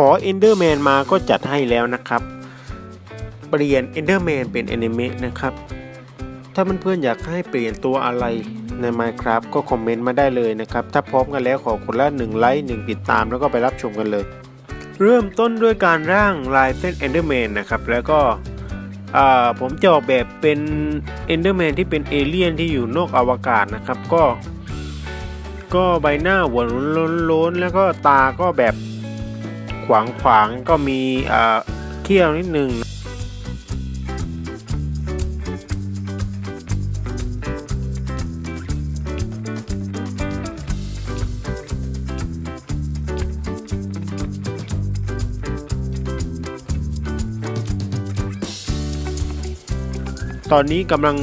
ขอ Enderman มาก็จัดให้แล้วนะครับ เปลี่ยน Enderman เป็น Anime นะครับ ถ้าเพื่อนๆอยากให้เปลี่ยนตัวอะไรใน Minecraft ก็คอมเมนต์มาได้เลยนะครับ ถ้าพร้อมกันแล้วขอคนละ1ไลค์1ติดตามแล้วก็ไปรับชมกันเลย เริ่มต้นด้วยการร่างลายเส้น Enderman นะครับ แล้วก็ผมจะออกแบบเป็น Enderman ที่เป็นเอเลี่ยนที่อยู่นอกอวกาศนะครับก็ ก็ใบหน้าหัวล้นๆแล้วก็ตาก็แบบ ขวางขวางก็มีเขี้ยวนิดนึงตอนนี้กำลัง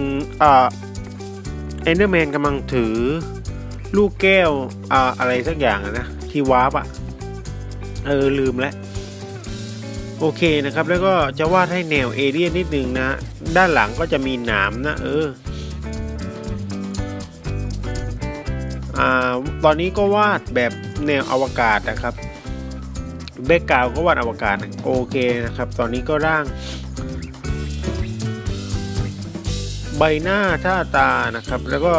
เอ็นเดอร์แมนกำลังถือลูกแก้วออะไรสักอย่างนะ ที่วาร์ปอะ เออลืมแล้วโอเคนะครับ แล้วก็จะวาดให้แนวเอเลี่ยนนิดนึงนะ ด้านหลังก็จะมีหนามนะ เอออ่าตอนนี้ก็วาดแบบแนวอวกาศนะครับแบ็กกราวก็วาดอวกาศโอเคนะครับ ตอนนี้ก็ร่าง ใบหน้าท่าตานะครับ แล้วก็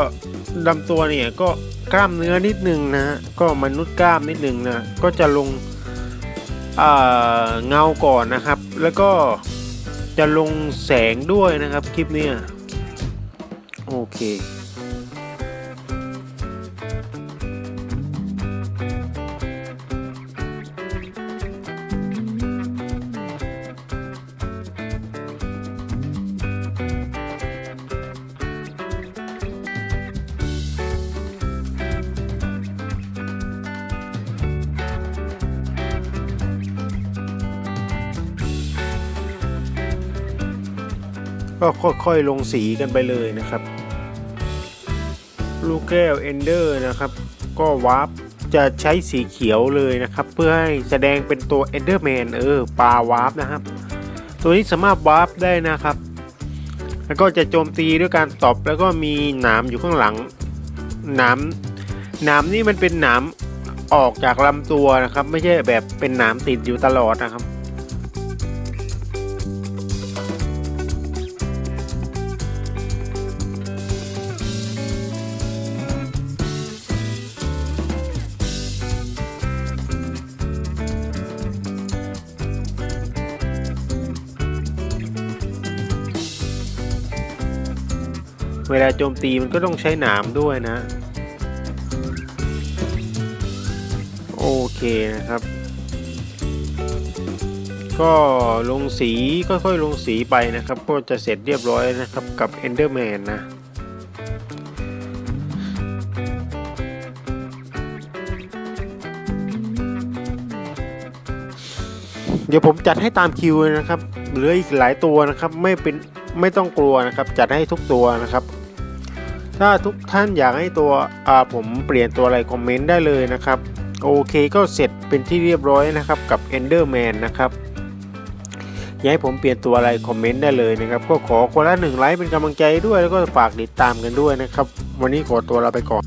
ลำตัวเนี่ยก็กล้ามเนื้อนิดนึงนะ ก็มนุษย์กล้ามนิดนึงนะ ก็จะลง เงาก่อนนะครับ แล้วก็จะลงแสงด้วยนะครับคลิปนี้โอเค ก็ค่อยๆลงสีกันไปเลยนะครับ ลูกแก้วเอนเดอร์นะครับ ก็วาร์ปจะใช้สีเขียวเลยนะครับ เพื่อให้แสดงเป็นตัวเอนเดอร์แมนเออปลาวาร์ปนะครับ ตัวนี้สามารถวาร์ปได้นะครับ แล้วก็จะโจมตีด้วยการตบแล้วก็มีหนามอยู่ข้างหลังหนามหนามนี่มันเป็นหนามออกจากลำตัวนะครับ ไม่ใช่แบบเป็นหนามติดอยู่ตลอดนะครับ เวลาโจมตีมันก็ต้องใช้หนามด้วยนะ โอเคนะครับ ก็ลงสีค่อยๆลงสีไปนะครับ ก็จะเสร็จเรียบร้อยนะครับกับ Enderman นะเดี๋ยวผมจัดให้ตามคิวเลยนะครับ เหลืออีกหลายตัวนะครับ ไม่เป็น ไม่ต้องกลัวนะครับ จัดให้ทุกตัวนะครับ ถ้าทุกท่านอยากให้ตัวผมเปลี่ยนตัวอะไรคอมเมนต์ได้เลยนะครับ โอเคก็เสร็จเป็นที่เรียบร้อยนะครับกับ Enderman นะครับอยากให้ผมเปลี่ยนตัวอะไรคอมเมนต์ได้เลยนะครับ ก็ขอคนละหนึ่งไลค์เป็นกำลังใจด้วยแล้วก็ฝากติดตามกันด้วยนะครับ วันนี้ขอตัวลาไปก่อน